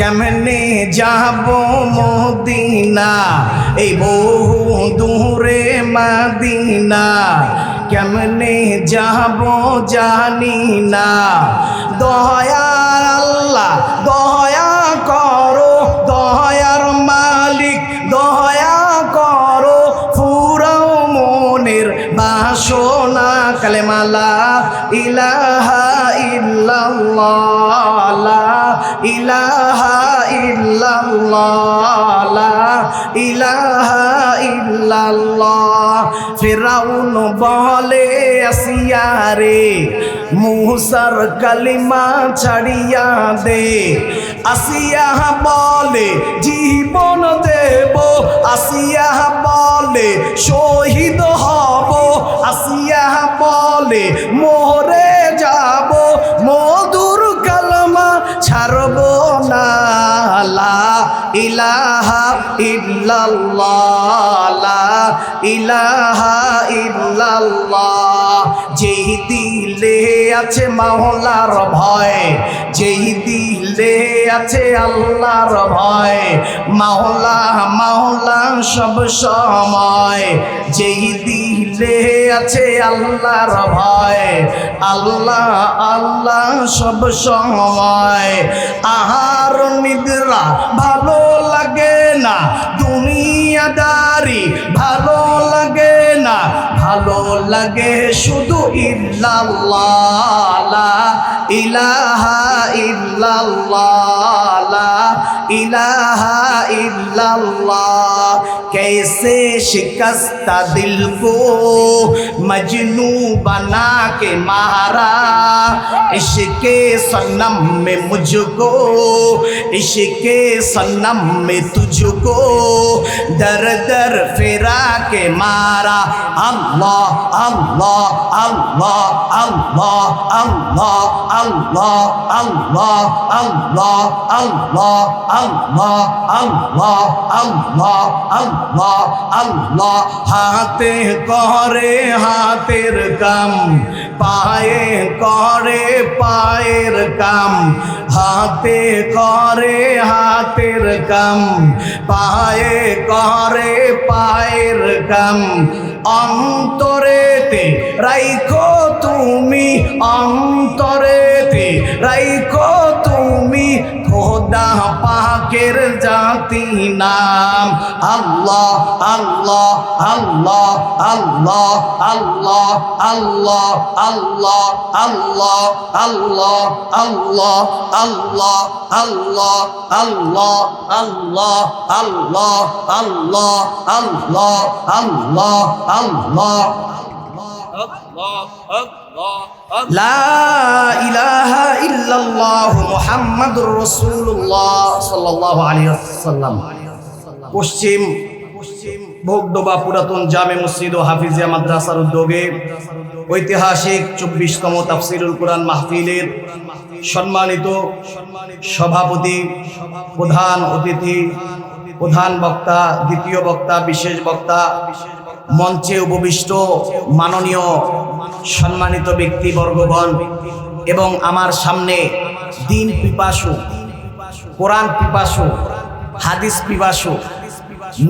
কেমনে যাব মদিনা? এই বহু দূরে মাদিনা। কেমনে যাব জানি না। দয়ার আল্লাহ, দয়া করো, দয়ার মালিক, দয়া করো। ফুরাও মনের বাসনা, কালেমালা ইলাহা ইল্লাল্লাহ। ইলাহা ইল্লাল্লাহ, লা ইলাহা ইল্লাল্লাহ। ফিরাউন বলে, আসিয়ারে, মুসার কালিমা ছাড়িয়া দে। আসিয়া বলে, জীবন দেব। আসিয়া বলে, শহীদ হব। আসিয়া বলে, মোরে যাব। কালমা ছাড়ব না। ইলাহা ইল্লাল্লাহ। ইলাহা ইল্লাল্লাহ। যেই দিলে আছে মাওলার ভয়, যেই দিলে আছে আল্লাহর ভয়। মাওলা মাওলা সব সময়, যেই দিলে আছে আল্লাহর ভয়। আল্লাহ আল্লাহ সব সময়। আহার নিদ্রা ভালো লাগে না, দুনিয়াদারি ভালো লাগে না ভালো লাগে শুধু ইল্লাল্লাহ লা ইলাহা ইল্লাল্লাহ লা इलाहा इल्लल्लाह कैसे शिकस्ता दिल को मजनू बना के मारा इश्के सनम में मुझको इश्के सनम में तुझको दर दर फिरा के मारा अल्लाह law আল্লাহ আল্লাহ আল্লাহ আল্লাহ আল্লাহ আল্লাহ আল্লাহ আল্লাহ আল্লাহ আল্লাহ আল্লাহ আল্লাহ আল্লাহ হাতে করে হাতের কাম পায়ে করে পায়ের কাম হাতে করে হাতের কাম পায়ে করে পায়ের কাম অন্তরে অন্তরেতে রাইখো তুমি অন্তরেতে রাইখো তুমি খোদা পাকের জাতি নাম আল্লাহ আল্লাহ আল্লাহ আল্লাহ আল্লাহ আল্লাহ আল্লাহ আল্লাহ আল্লাহ আল্লাহ আল্লাহ আল্লাহ আল্লাহ আল্লাহ আল্লাহ আল্লাহ আল্লাহ আল্লাহ আল্লাহ লা ইলাহা ইল্লাল্লাহ মুহাম্মাদুর রাসূলুল্লাহ সাল্লাল্লাহু আলাইহি ওয়াসাল্লাম। পশ্চিম ভোগডোবা পুরাতন জামে মসজিদ ও হাফিজিয়া মাদ্রাসার উদ্যোগে ঐতিহাসিক চব্বিশতম তাফসিরুল কোরআন মাহফিলের সম্মানিত সভাপতি, প্রধান অতিথি, প্রধান বক্তা, দ্বিতীয় বক্তা, বিশেষ বক্তা মঞ্চে উপবিষ্ট মাননীয় সম্মানিত ব্যক্তিবর্গগণ এবং আমার সামনে দিন পিপাসু, কোরআন পিপাসু, হাদিস পিপাসু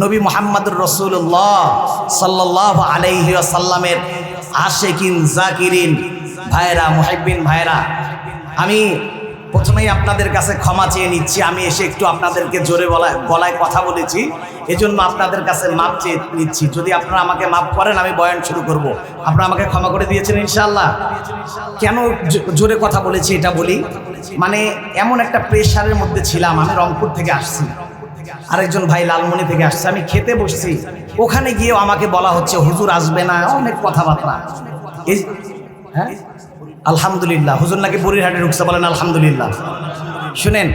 নবী মোহাম্মদুর রসুল্লাহ সাল্লাহ আলাইহি সাল্লামের আশেকিন জাকিরিন ভাইরা মুহিবিন ভাইরা, আমি প্রথমেই আপনাদের কাছে ক্ষমা চেয়ে নিচ্ছি, আমি এসে একটু আপনাদেরকে জোরে গলায় গলায় কথা বলেছি, এজন্য আপনাদের কাছে মাপ চেয়ে নিচ্ছি। যদি আপনারা আমাকে মাপ করেন, আমি বয়ান শুরু করব। আপনারা আমাকে ক্ষমা করে দিয়েছেন ইনশাল্লাহ কেন জোরে কথা বলেছি এটা বলি? মানে এমন একটা প্রেশারের মধ্যে ছিলাম, আমি রংপুর থেকে আসছি। আরেকজন ভাই লালমনি থেকে আসছে, আমি খেতে বসছি। ওখানে গিয়েও আমাকে বলা হচ্ছে, হুজুর আসবে না। অনেক কথাবার্তা। এই হ্যাঁ? আলহামদুলিল্লাহ। হুজুর নাকি বুড়িরহাটে ঢুকছে বলেন আলহামদুলিল্লাহ। শুনেন,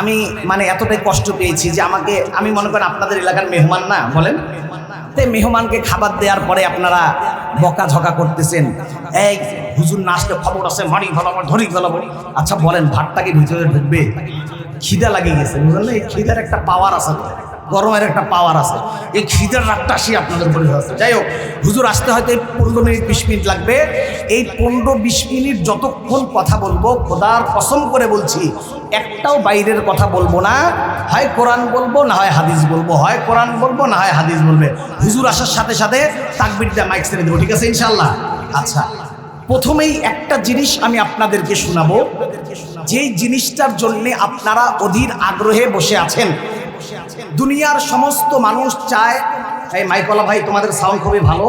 আমি মানে এতটাই কষ্ট পেয়েছি যে আমাকে, আমি মনে করেন আপনাদের এলাকার মেহমান না, বলেন? তে মেহমানকে খাবার দেওয়ার পরে আপনারা বকাঝকা করতেছেন। এই হুজুর না আসলে খবর আছে, মারি ফেলাবো ধরি ফেলাবো আচ্ছা বলেন ভাতটাকে ভিতরে ঢুকবে? খিদা লাগিয়ে গেছে, বুঝলেন? খিদার একটা পাওয়ার আছে। গরমের একটা পাওয়ার আছে। এই খিদের রাতটা আসি আপনাদের উপরে আছে যাই হোক, হুজুর আসতে হয়তো এই পনেরো মিনিট, বিশ মিনিট লাগবে। এই পনেরো, বিশ মিনিট যতক্ষণ কথা বলব, খোদার কসম করে বলছি, একটাও বাইরের কথা বলব না। হয় কোরআন বলব, না হয় হাদিস বলব। হয় কোরআন বলব, না হয় হাদিস বলবে। হুজুর আসার সাথে সাথে তাকবির দিয়ে মাইক ছেড়ে দেবো, ঠিক আছে ইনশাল্লাহ আচ্ছা প্রথমেই একটা জিনিস আমি আপনাদেরকে শোনাবো। যেই জিনিসটার জন্যে আপনারা অধীর আগ্রহে বসে আছেন দুনিয়ার সমস্ত মানুষ চায়, এই মাইকলা ভাই, তোমাদের সাউন্ড খুবই ভালো।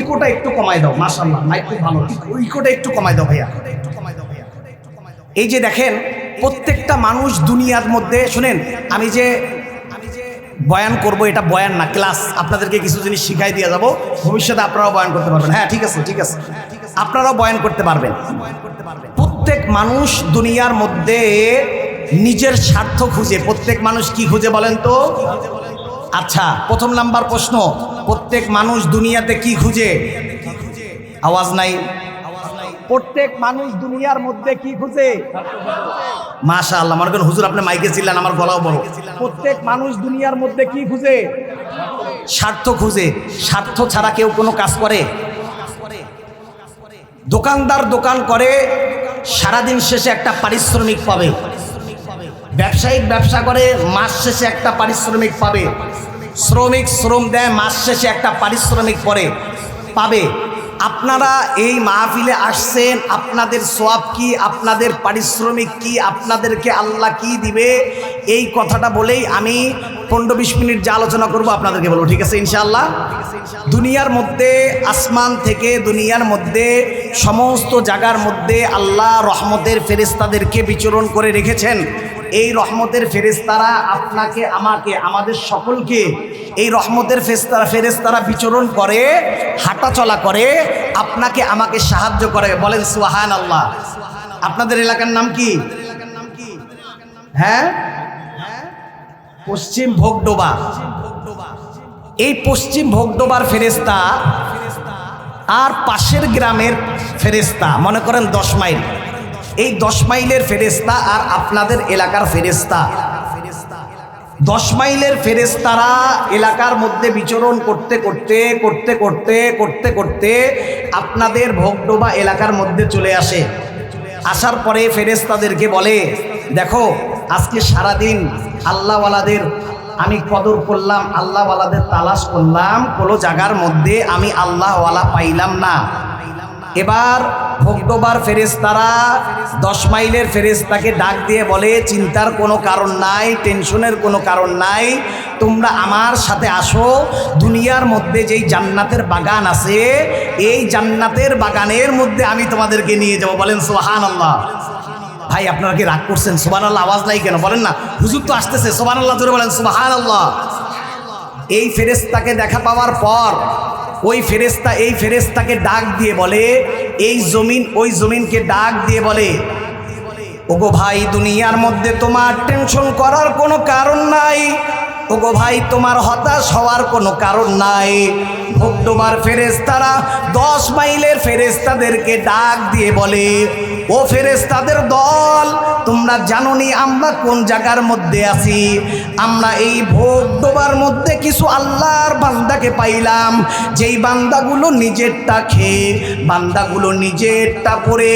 ইকোটা একটু কমাই দাও মাশাল্লাহ মাইক খুব ভালো। ইকোটা একটু কমাই দাও ভাইয়া। এই যে দেখেন, প্রত্যেকটা মানুষ দুনিয়ার মধ্যে, শুনেন, আমি যে বয়ান করব, এটা বয়ান না ক্লাস আপনাদেরকে কিছু জিনিস শিখাই দিয়ে যাব, ভবিষ্যতে আপনারাও বয়ান করতে পারবেন। হ্যাঁ ঠিক আছে ঠিক আছে। আপনারাও বয়ান করতে পারবেন। প্রত্যেক মানুষ দুনিয়ার মধ্যে নিজের স্বার্থ খুঁজে প্রত্যেক মানুষ কি খুঁজে বলেন তো? আচ্ছা প্রথম নাম্বার প্রশ্ন প্রত্যেক মানুষ দুনিয়াতে কি খুঁজে? আওয়াজ নাই। প্রত্যেক মানুষ দুনিয়ার মধ্যে কি খুঁজে? মাশা আল্লাহ মনে করেন হুজুর আপনি মাইকে ছিলেন আমার গলাও বড়। প্রত্যেক মানুষ দুনিয়ার মধ্যে কি খুঁজে? স্বার্থ খুঁজে স্বার্থ ছাড়া কেউ কোনো কাজ করে? দোকানদার দোকান করে সারাদিন শেষে একটা পারিশ্রমিক পাবে। ব্যবসায়িক ব্যবসা করে, মাস শেষে একটা পারিশ্রমিক পাবে। শ্রমিক শ্রম দেয়, মাস শেষে একটা পারিশ্রমিক পরে, পাবে। আপনারা এই মাহফিলে আসছেন, আপনাদের সোয়াব কি, আপনাদের পারিশ্রমিক কি, আপনাদেরকে আল্লাহ কি দিবে? এই কথাটা বলেই আমি পনেরো বিশ মিনিট যা আলোচনা করব আপনাদেরকে বলব, ঠিক আছে ইনশাআল্লাহ? দুনিয়ার মধ্যে, আসমান থেকে দুনিয়ার মধ্যে, সমস্ত জায়গার মধ্যে আল্লাহ রহমতের ফেরেস্তাদেরকে বিচরণ করে রেখেছেন। এই রহমতের ফেরেস্তারা আপনাকে, আমাকে, আমাদের সকলকে এই রহমতের ফেস্তারা ফেরেস্তারা বিচরণ করে হাঁটা চলা করে, আপনাকে, আমাকে সাহায্য করে। বলেন সুহান আল্লাহ আপনাদের এলাকার নাম কি? হ্যাঁ? পশ্চিম ভোগডোবা। এই পশ্চিম ভোগডোবার ফেরেস্তা আর পাশের গ্রামের ফেরেস্তা মনে করেন দশ মাইল। এই দশ মাইলের ফেরেস্তা আর আপনাদের এলাকার ফেরেস্তা দশ মাইলের ফেরেস্তারা এলাকার মধ্যে বিচরণ করতে করতে করতে করতে করতে করতে আপনাদের ভোগডোবা এলাকার মধ্যে চলে আসে। আসার পরে ফেরেস্তাদেরকে বলে, দেখো, আজকে সারাদিন আল্লাহওয়ালাদের আমি কদর করলাম, আল্লাহওয়ালাদের তালাশ করলাম, কোনো জায়গার মধ্যে আমি আল্লাহওয়ালা পাইলাম না। এবার ভোগডোবার ফেরেস্তারা দশ মাইলের ফেরেস্তাকে ডাক দিয়ে বলে, চিন্তার কোনো কারণ নাই, টেনশনের কোনো কারণ নাই, তোমরা আমার সাথে আসো। দুনিয়ার মধ্যে যেই জান্নাতের বাগান আছে, এই জান্নাতের বাগানের মধ্যে আমি তোমাদেরকে নিয়ে যাব। বলেন সোহান আল্লাহ ভাই, আপনারা কি রাগ করছেন? সোবান আল্লাহ আওয়াজ নাই কেন? বলেন না। হুজুর তো আসতেছে। সোবান আল্লাহ ধরে বলেন সোবাহান আল্লাহ এই ফেরেস্তাকে দেখা পাওয়ার পর ওই ফেরেস্তা এই ফেরেস্তাকে ডাক দিয়ে বলে, এই জমিন, ওই জমিনকে ডাক দিয়ে বলে, ওগো ভাই, দুনিয়ার মধ্যে তোমার টেনশন করার কোনো কারণ নাই। ওগো ভাই, তোমার হতাশ হওয়ার কোনো কারণ নাই। ভোগডোবার ফেরেস্তারা দশ মাইলের ফেরেস্তাদেরকে ডাক দিয়ে বলে, ও ফেরেস্তাদের দল তোমরা জানো নি আমরা কোন জায়গার মধ্যে আছি? আমরা এই ভোগ ডোবার মধ্যে কিছু আল্লাহর বান্দাকে পাইলাম। যেই বান্দাগুলো নিজেরটা খেয়ে, বান্দাগুলো নিজেরটা পরে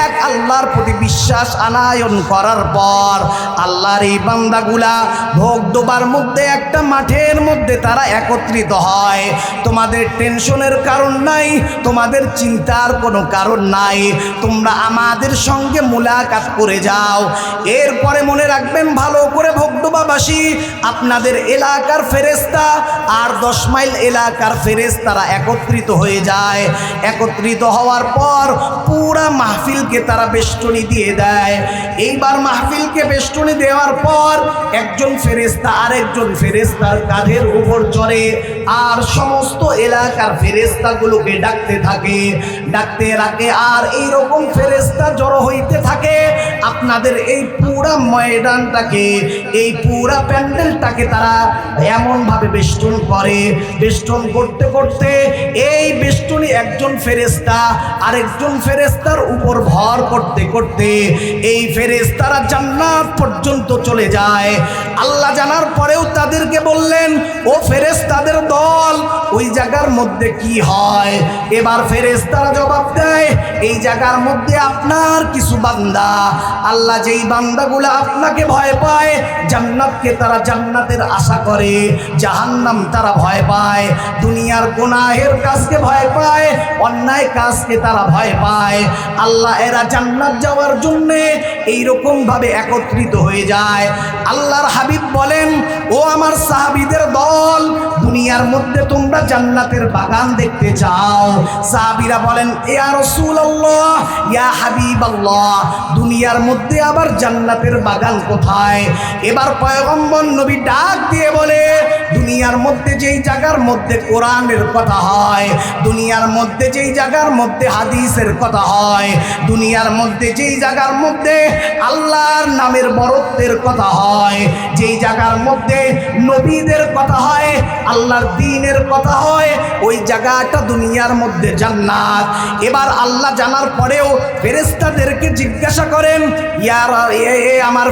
এক আল্লাহর প্রতি বিশ্বাস আনায়ন করার পর আল্লাহর এই বান্দাগুলা ভোগ ডোবার মধ্যে একটা মাঠের মধ্যে তারা একত্রিত হয়। তোমাদের টেনশনের কারণ নাই, তোমাদের চিন্তার কোনো কারণ নাই। তোমরা আমাদের সঙ্গে মোলাকাত করে যাও। এরপরে মনে রাখবেন, ভালো করে ভোগডোবাবাসী আপনাদের এলাকার ফেরেস্তা আর দশ মাইল এলাকার ফেরেস্তারা একত্রিত হয়ে যায়। একত্রিত হওয়ার পর পুরা মাহফিলকে তারা বেষ্টনী দিয়ে দেয়। এইবার মাহফিলকে বেষ্টনী দেওয়ার পর একজন ফেরেস্তা আরেকজন ফেরেস্তার কাঁধের উপর চড়ে আর সমস্ত এলাকার ফেরেস্তাগুলোকে ডাকতে থাকে। ডাকতে রাখে আর এইরকম ফেরেস্তা জড়ো হইতে থাকে। আপনাদের এই পুরা ময়দানটাকে, এই পুরা প্যান্ডেলটাকে তারা এমনভাবে বেষ্টন করে, বেষ্টন করতে করতে এই বেষ্টনী একজন ফেরেস্তা আরেকজন ফেরেস্তার উপর ভর করতে করতে এই ফেরেস্তারা জান্নাত পর্যন্ত চলে যায়। আল্লাহ জানার পরেও তাদেরকে বললেন, ও ফেরেস্তাদের দল, ওই জায়গার মধ্যে কি হয়? এবার ফেরেস্তারা জবাব দেয়, এই জায়গার মধ্যে আপনার কিছু বান্দা আল্লাহ যেই বান্দাগুলো আপনাকে ভয় পায়, জান্নাতকে তারা জান্নাতের আশা করে, জাহান্নাম তারা ভয় পায়, দুনিয়ার গুনাহের কাজকে ভয় পায়, অন্যায় কাজকে তারা ভয় পায়। আল্লাহ এরা জান্নাত যাওয়ার জন্যে এইরকম ভাবে একত্রিত হয়ে যায়। আল্লাহর হাবিব বলেন, ও আমার সাহাবিদের দল, দুনিয়ার মধ্যে তোমরা জান্নাতের বাগান দেখতে চাও। সাহাবিরা বলেন, এ ইয়া রাসূলুল্লাহ, ইয়া হাবিব হাবিবাল্লাহ, দুনিয়ার মধ্যে আবার জান্নাতের বাগান কোথায়? এবার পয়গম্বর নবী ডাক দিয়ে বলে, দুনিয়ার মধ্যে যেই জায়গার মধ্যে কোরআনের কথা হয়, দুনিয়ার মধ্যে যেই জায়গার মধ্যে হাদিসের কথা হয়, দুনিয়ার মধ্যে যেই জায়গার মধ্যে আল্লাহর নামের বরত্বের কথা হয়, যেই জায়গার মধ্যে নবীদের কথা হয়, আল্লাহর দিনের কথা হয়, ওই জায়গাটা দুনিয়ার মধ্যে জান্নাত। এবার আল্লাহ জানার পরেও ফেরেস্তাদেরকে জিজ্ঞাসা করেন ইয়ার, এ আমার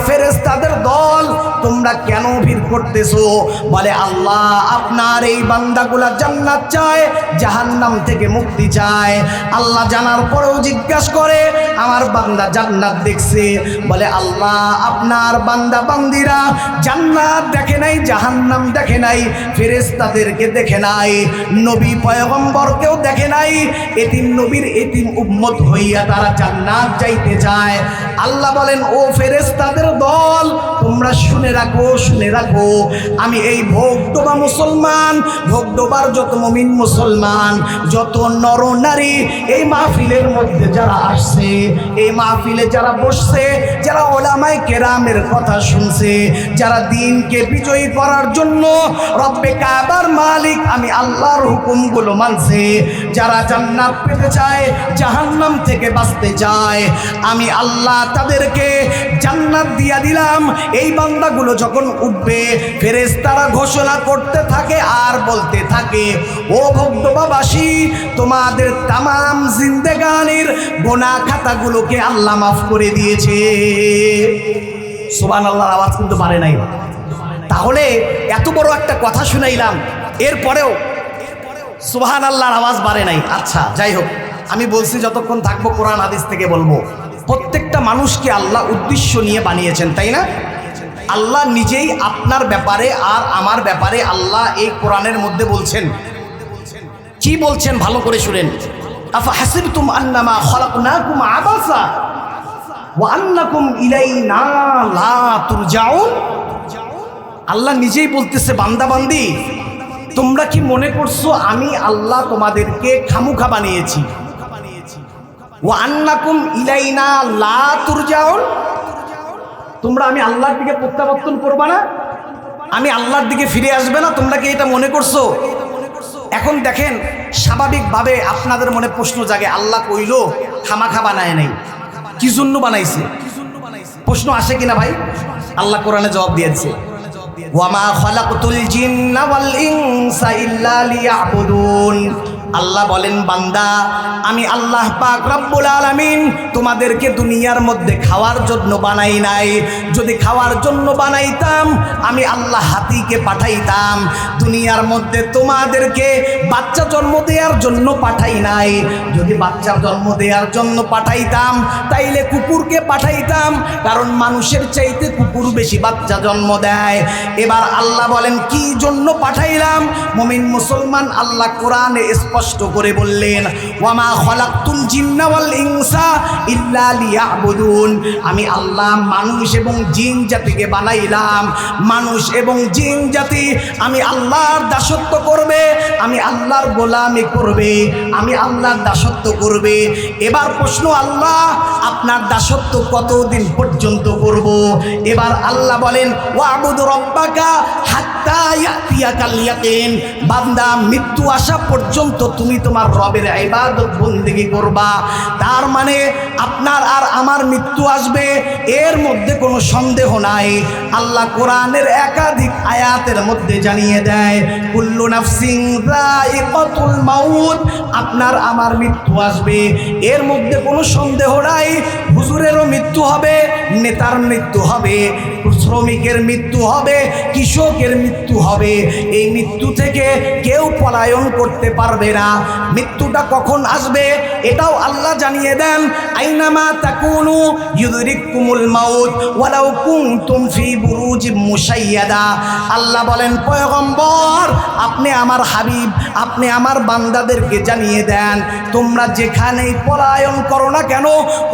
দল, তোমরা কেন ভিড় করতেছো? বলে, আল্লাহ আপনার এই বান্দাগুলা জান্নাত চায়, জাহান্নাম থেকে মুক্তি চায়। আল্লাহ জানার পরেও জিজ্ঞাসা করে, আমার বান্দা জান্নাত দেখছে। বলে, আল্লাহ আপনার বান্দা বান্দিরা জান্নাত দেখে নাই, জাহান্নাম দেখে নাই ফেরেস্তাদেরকে দেখে নাই, নবী পয়গম্বরকেও দেখে নাই, এতিম নবীর এতিম উম্মত হইয়া তারা জান্নাত যাইতে চায়। আল্লাহ বলেন, ও ফেরেস্তাদের দল, তোমরা শুনে রাখো শুনে রাখো। আমি এই ভোগডোবা মুসলমান ভোগডোবার যত মমিন মুসলমান, যত নর নারী, এই মাহফিলের মধ্যে যারা আসছে, এই মাহফিলে যারা বসছে, যারা ওলামাই কেরামের কথা শুনছে, যারা দিনকে বিজয়ী করার জন্য রব্বে কাবার মালিক, আমি আল্লাহর হুকুমগুলো মানছে। যারা জান্নাত পেতে চায়, জাহান্নাম থেকে বাঁচতে চায়, আমি আল্লাহ তাদেরকে জান্নাত দিয়া দিলাম। এই বান্দাগুলো যখন উঠবে, ফেরেশতারা ঘোষণা করতে থাকে আর বলতে থাকে, ও ভক্তবাবাসী তোমাদের তামাম জিন্দেগানির গোনা খাতাগুলোকে আল্লাহ মাফ করে দিয়েছে। সুবান আল্লাহর আওয়াজ কিন্তু পারে নাই। তাহলে এত বড় একটা কথা শুনাইলাম, এরপরেও সুবাহান আল্লাহর আওয়াজ বাড়ে নাই। আচ্ছা যাই হোক, আমি বলছি যতক্ষণ থাকব কোরআন হাদিস থেকে বলব। প্রত্যেকটা মানুষকে আল্লাহ উদ্দেশ্য নিয়ে বানিয়েছেন, তাই না? আল্লাহ নিজেই আপনার ব্যাপারে আর আমার ব্যাপারে আল্লাহ এই কোরআনের মধ্যে বলছেন। কি বলছেন? ভালো করে শুনেন। লা তুরজাউন। আল্লাহ নিজেই বলতেছে, বান্দা বান্দি, তোমরা কি মনে করছ আমি আল্লাহ তোমাদেরকে খামুখা বানিয়েছি? ও আন্নাকুম ইলাইনা লা তোমরা আমি আল্লাহর দিকে প্রত্যাবর্তন করবা না? আমি আল্লাহর দিকে ফিরে আসবে না? তোমরা কি এটা মনে করছ? এখন দেখেন, স্বাভাবিকভাবে আপনাদের মনে প্রশ্ন জাগে, আল্লাহ কইল, খামাখা বানায় নাই। কি জন্য বানাইছে? প্রশ্ন আসে কিনা ভাই? আল্লাহ কোরআনে জবাব দিয়েছে ওয়ামা খলাকতুল জিন্না ওয়াল ইনসা ইল্লা লিয়াবুদুন। আল্লাহ বলেন, বান্দা, আমি আল্লাহ পাক রব্বুল আলামিন তোমাদেরকে দুনিয়ার মধ্যে খাওয়ার জন্য বানাই নাই। যদি খাওয়ার জন্য বানাইতাম, আমি আল্লাহ হাতিকে পাঠাইতাম। দুনিয়ার মধ্যে তোমাদেরকে বাচ্চা জন্ম দেওয়ার জন্য পাঠাই নাই। যদি বাচ্চা জন্ম দেওয়ার জন্য পাঠাইতাম, তাইলে কুকুরকে পাঠাইতাম, কারণ মানুষের চাইতে কুকুর বেশি বাচ্চা জন্ম দেয়। এবার আল্লাহ বলেন, কি জন্য পাঠাইলাম? মমিন মুসলমান আল্লাহ কোরআনে স্পষ্ট করে বললেন, ওয়ামা খলাকতুল জিন্না ওয়াল ইনসা ইল্লা লিয়াবুদুন। আমি আল্লাহ মানুষ এবং জিন জাতিকে বানাইলাম। মানুষ এবং জিন জাতি আমি আল্লাহর দাসত্ব করবে, আমি আল্লাহর গোলামি করবে, আমি আল্লাহর দাসত্ব করবে। এবার প্রশ্ন, আল্লাহ, আপনার দাসত্ব কতদিন পর্যন্ত করব? এবার আল্লাহ বলেন, ওয়াবুদ রব্বাকা ইয়াকিন বান্দা, মৃত্যু আসা পর্যন্ত তুমি তোমার রবের ইবাদত বন্দিগি করবা। তার মানে আপনার আর আমার মৃত্যু আসবে, এর মধ্যে কোনো সন্দেহ নাই। আল্লাহ কোরআনের একাধিক আয়াতের মধ্যে জানিয়ে দেয়, কুল্লু নাফসিং রাইকাতুল মাউত, আপনার আমার মৃত্যু আসবে, এর মধ্যে কোনো সন্দেহ নাই, হুজুরেরও মৃত্যু হবে, নেতার মৃত্যু হবে। শ্রমিকের মৃত্যু হবে, কৃষকের মৃত্যু হবে। এই মৃত্যু থেকে কেউ পলায়ন করতে পারবে না। মৃত্যুটা কখন আসবে? এটাও আল্লাহ জানিয়ে দেন, আইনামা তাকুনু ইউদরিকুমুল মাউত ওয়ালাউ কুনতুম ফি বুরুজ মুশাইয়াদা। আল্লাহ বলেন, পয়গম্বর, আপনি আমার হাবিব, আপনি আমার বান্দাদেরকে জানিয়ে দেন, তোমরা যেখানেই পলায়ন করো না কেন,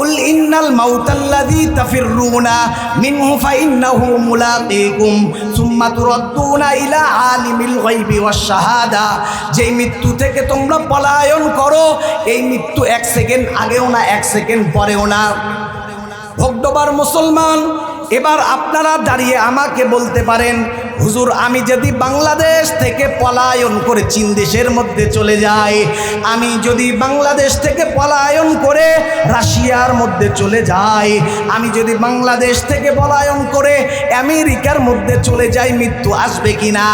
উল ইন্নাল মাউতাল্লাযী তাফিররুনা মিনহু ফাইন্নাহু মুলাকীকুম ملاقيكم ثم تردون الى عالم الغيب শাহাদা যেই মৃত্যু থেকে তোমরা পলায়ন করো, এই মৃত্যু এক সেকেন্ড আগেও না, এক সেকেন্ড পরেও না। ভোগডোবার মুসলমান, এবার আপনারা দাঁড়িয়ে আমাকে বলতে পারেন হুজুর, আমি যদি বাংলাদেশ থেকে পলায়ন করে চীন দেশের মধ্যে চলে যাই, আমি যদি বাংলাদেশ থেকে পলায়ন করে রাশিয়ার মধ্যে চলে যাই, আমি যদি বাংলাদেশ থেকে পলায়ন করে আমেরিকার মধ্যে চলে যাই, মৃত্যু আসবে কিনা?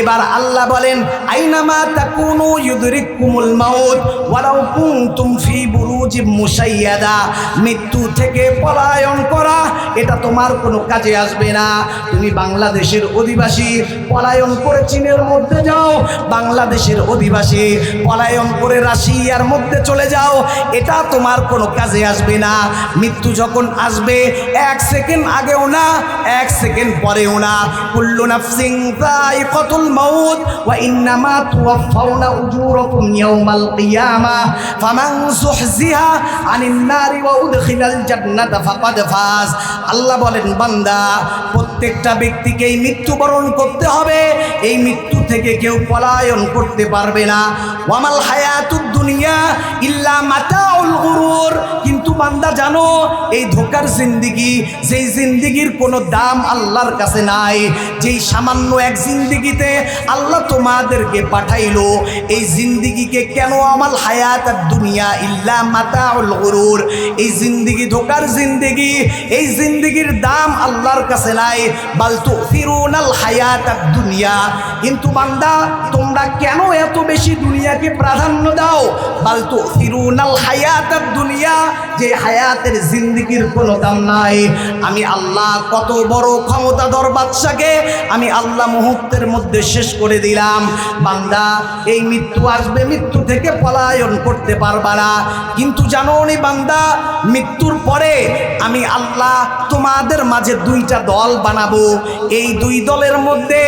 এবার আল্লাহ বলেন, আইনামা তাকুনু ইউদরিকুমুল মাউত, ওয়ালাউ কুনতুম ফি বুরুজিম মুশাইয়াদা। মৃত্যু থেকে পলায়ন করা, এটা তোমার কোনো কাজে আসবে না। তুমি বাংলাদেশের অধিবাসী পলায়ন করে চীনের মধ্যে যাও, বাংলাদেশের অধিবাসী পলায়ন করে রাশিয়ার মধ্যে চলে যাও, এটা তোমার কোনো কাজে আসবে না। মৃত্যু যখন আসবে, এক সেকেন্ড আগেও না, এক সেকেন্ড পরেও না। কুল্লু নাফসিং যায়িকাতুল মাউত, ওয়া ইন্নামা তুওয়াফাউনা উজুরাকুম ইয়াওমাল কিয়ামা, ফামান যুহজিহা আনিন নারি ওয়া উদখিলাল জান্নাতা ফাকাদ ফাজ। আল্লাহ বলেন, বান্দা, প্রত্যেকটা ব্যক্তিকেই মৃত্যু মৃত্যুবরণ করতে হবে। এই মৃত্যু থেকে কেউ পলায়ন করতে পারবে না। ওয়ামাল হায়াতুদ দুনিয়া ইল্লা মাতাউল গুরুর। কিন্তু বান্দা জানো, এই ধোকার জিন্দিগি, যেই জিন্দিগির কোনো দাম আল্লাহর কাছে নাই, যেই সামান্য এক জিন্দিগিতে আল্লাহ তোমাদেরকে পাঠাইলো, এই জিন্দিগিকে কেন আমাল হায়াত আর দুনিয়া ইল্লা মাতাউল গুরুর? এই জিন্দিগি ধোকার জিন্দিগি, এই জিন্দিগির দাম আল্লাহর কাছে নাই। বাল তুফিরুনাল হায়াত আর দুনিয়া। কিন্তু বান্দা, তোমরা কেন এত বেশি দুনিয়াকে প্রাধান্য দাও? বাল তুফিরুনাল হায়াত দুনিয়া, যে হায়াতের জিন্দিগির কোনো দাম নাই। আমি আল্লাহ, কত বড় ক্ষমতাধর বাদশাকে আমি আল্লাহ মুহূর্তের মধ্যে শেষ করে দিলাম। বান্দা, এই মৃত্যু আসবে, মৃত্যু থেকে পলায়ন করতে পারবা না। কিন্তু জানো নি বান্দা, মৃত্যুর পরে আমি আল্লাহ তোমাদের মাঝে দুইটা দল বানাবো। এই দুই দলের মধ্যে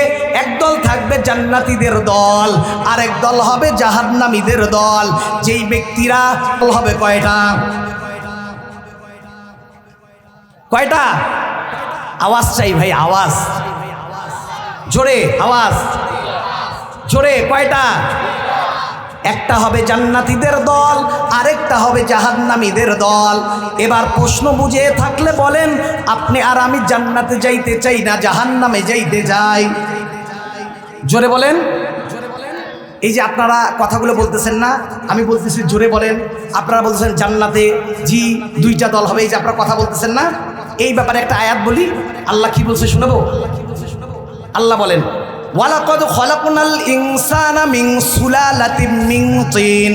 এক দল থাকবে জান্নাতীদের দল। আর এক দল হবে জাহান্নামীদের দল। যেই ব্যক্তিরা, দল হবে কয়টা? কয়টা? আওয়াজ চাই ভাই, আওয়াজ। জোরে আওয়াজ। জোরে, কয়টা? একটা হবে জান্নাতীদের দল, আরেকটা হবে জাহান্নামীদের দল। এবার প্রশ্ন বুঝে থাকলে বলেন, আপনি আর আমি জান্নাতে যাইতে চাই না, জাহান্নামে যাইতে চাই জোরে বলেন। এই যে আপনারা কথাগুলো বলতেছেন না, আমি বলতেছি জোরে বলেন। আপনারা বলতেছেন জান্নাতে জি, দুইটা দল হবে, এই যে আপনারা কথা বলতেছেন না। এই ব্যাপারে একটা আয়াত বলি, আল্লাহ কি বলছে শুনব? আল্লাহ বলেন, ওয়ালাকদ খলাকুনাল ইনসানা মিন সুলালাতিন মিন তিন।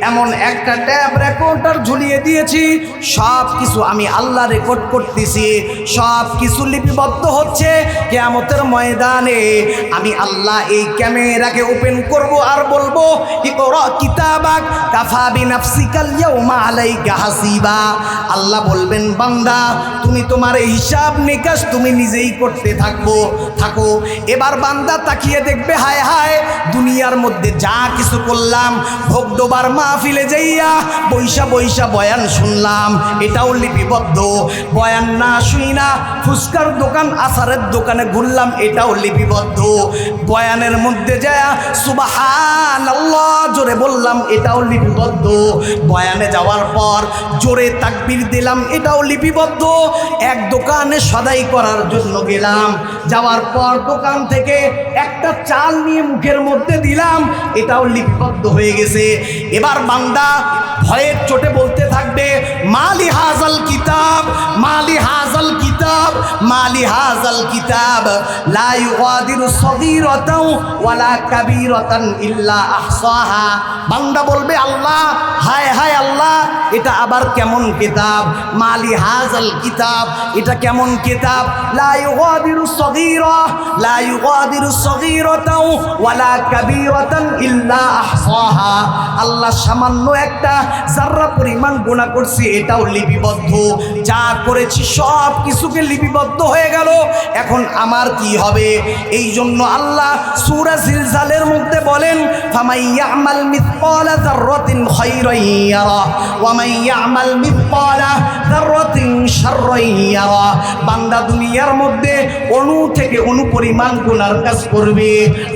এমন একটা ট্যাপ রেকর্ডার ঝুলিয়ে দিয়েছি। সব কিছু আমি আল্লাহ রেকর্ড করতেছি। সব কিছু লিপিবদ্ধ হচ্ছে কেয়ামতের ময়দানে। আমি আল্লাহ এই ক্যামেরাকে ওপেন করব আর বলব হাসিবা। আল্লাহ বলবেন, বান্দা, তুমি তোমার এই হিসাব নিকাশ তুমি নিজেই করতে থাকব, থাকো। এবার বান্দা তাকিয়ে দেখবে, হায় হায়, দুনিয়ার মধ্যে যা কিছু করলাম, ভোগ ডোবার মা মাহফিলে যাইয়া বৈশা বৈশা বয়ান শুনলাম। এটাও লিপিবদ্ধ। বয়ান না শুই না, ফুচকার দোকান আসারের দোকানে ঘুরলাম, এটাও লিপিবদ্ধ। বয়ানের মধ্যে যায় সুবাহান জোরে বললাম, এটাও লিপিবদ্ধ। বয়ানে যাওয়ার পর জোরে তাকবির দিলাম, এটাও লিপিবদ্ধ। এক দোকানে সদাই করার জন্য গেলাম। যাওয়ার পর দোকান থেকে একটা চাল নিয়ে মুখের মধ্যে দিলাম, এটাও লিপিবদ্ধ হয়ে গেছে। এবার বান্দা ভয়ের চোটে বলতে থাকবে। মালি হাজাল কিতাব, মালি হাজাল কিতাব, মালি হাজাল কিতাব। লা ইউগাদিরু সগীরাতাও ওয়ালা কাবীরাতান ইল্লা আহসাহা। বান্দা বলবে, আল্লাহ, হায় হায় আল্লাহ, এটা আবার কেমন কিতাব? মালি হাজাল কিতাব, এটা কেমন কিতাব? লা ইউগাদিরু সগীরা, লা ইউগাদিরু সগীরাতাও ওয়ালা কাবীরাতান ইল্লা আহসাহা। আল্লাহ সামান্য একটা, যার্রা পরিমাণ গুনাহ করছি, এটাও লিপিবদ্ধ। যা করেছি সব কিছুকে লিপিবদ্ধ হয়ে গেল। এখন আমার কি হবে? এই জন্য আল্লাহ সুরা জিলজালের মধ্যে বলেন ফামাইয়ামাল মিথকালা যাররাতিন খায়রান ইয়ারা, ওয়া মাইয়ামাল মিথকালা যাররাতিন শাররান ইয়ারা। বান্দা দুনিয়ার মধ্যে অণু থেকে অণু পরিমাণ গুনার কাজ করবে।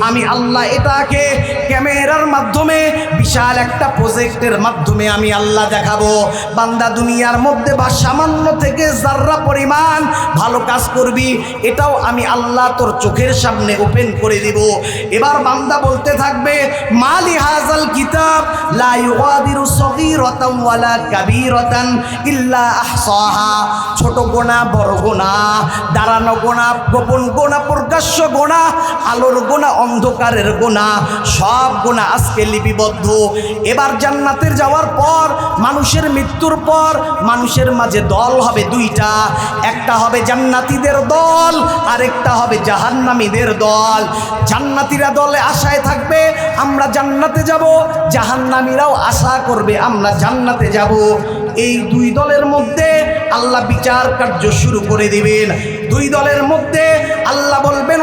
আমি আল্লাহ এটাকে ক্যামেরার মাধ্যমে, বিশাল একটা প্রজেক্টের মাধ্যমে আমি আল্লাহ দেখাবো। বান্দা দুনিয়ার মধ্যে বা সামান্য থেকে যার্রা পরিমাণ ভালো কাজ করবি, এটাও আমি আল্লাহ তোর চোখের সামনে ওপেন করে দিব। এবার বান্দা বলতে থাকবে মালি হাজাল কিতাব লা ইউগাদিরু সগীরাতান ওয়ালা কাবীরাতান ইল্লা আহসাহা। ছোট গোনা, বড় গোনা, দাঁড়ানো গোনা, গোপন গোনা, প্রকাশ্য গোনা, আলোর গোনা, অন্ধকারের গোনা, সব গোনা আজকে লিপিবদ্ধ। এবার জান্নাতের যাওয়ার পর, মানুষের মৃত্যুর পর, মানুষের মাঝে দল হবে দুইটা। একটা হবে জান্নাতীদের দল, আরেকটা হবে জাহান্নামীদের দল। জান্নাতীরা দলে আশায় থাকবে, আমরা জান্নাতে যাব জাহান্নামীরাও আশা করবে আমরা জান্নাতে যাব। এই দুই দলের মধ্যে আল্লাহ বিচার কার্য শুরু করে দিবেন। দুই দলের মধ্যে আল্লাহ বলবেন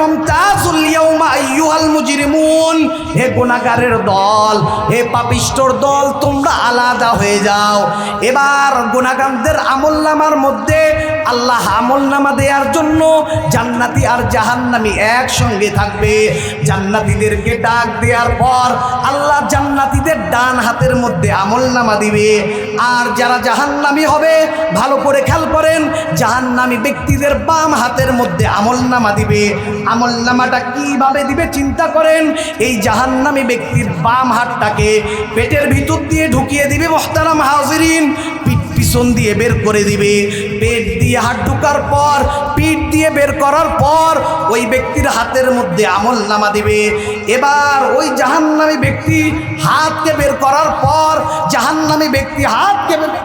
মুজরিমুন। হে গুনাহগারের দল, হে পাপিষ্টর দল, তোমরা আলাদা হয়ে যাও। এবার গুনাহগারদের আমলনামার মধ্যে আল্লাহ আমলনামা দেওয়ার জন্য জান্নাতি আর জাহান্নামী একসঙ্গে থাকবে। জান্নাতীদেরকে ডাক দেওয়ার পর আল্লাহ জান্নাতীদের ডান হাতের মধ্যে আমলনামা দিবে। আর যারা জাহান্নামী হবে। ভালো করে খেয়াল করেন, জাহান্নামী ব্যক্তিদের বাম হাতের মধ্যে আমলনামা দিবে। আমলনামাটা কীভাবে দিবে চিন্তা করেন, এই জাহান্নামী ব্যক্তির বাম হাতটাকে পেটের ভিতর দিয়ে ঢুকিয়ে দিবে, মোহতারাম হাজিরিন। পিছন দিয়ে বের করে দিবে। পেট দিয়ে হাত ঢুকার পর, পিঠ দিয়ে বের করার পর ওই ব্যক্তির হাতের মধ্যে আমল নামা দিবে। এবার ওই জাহান্নামী ব্যক্তি হাতকে বের করার পর, জাহান্নামী ব্যক্তি হাতকে বের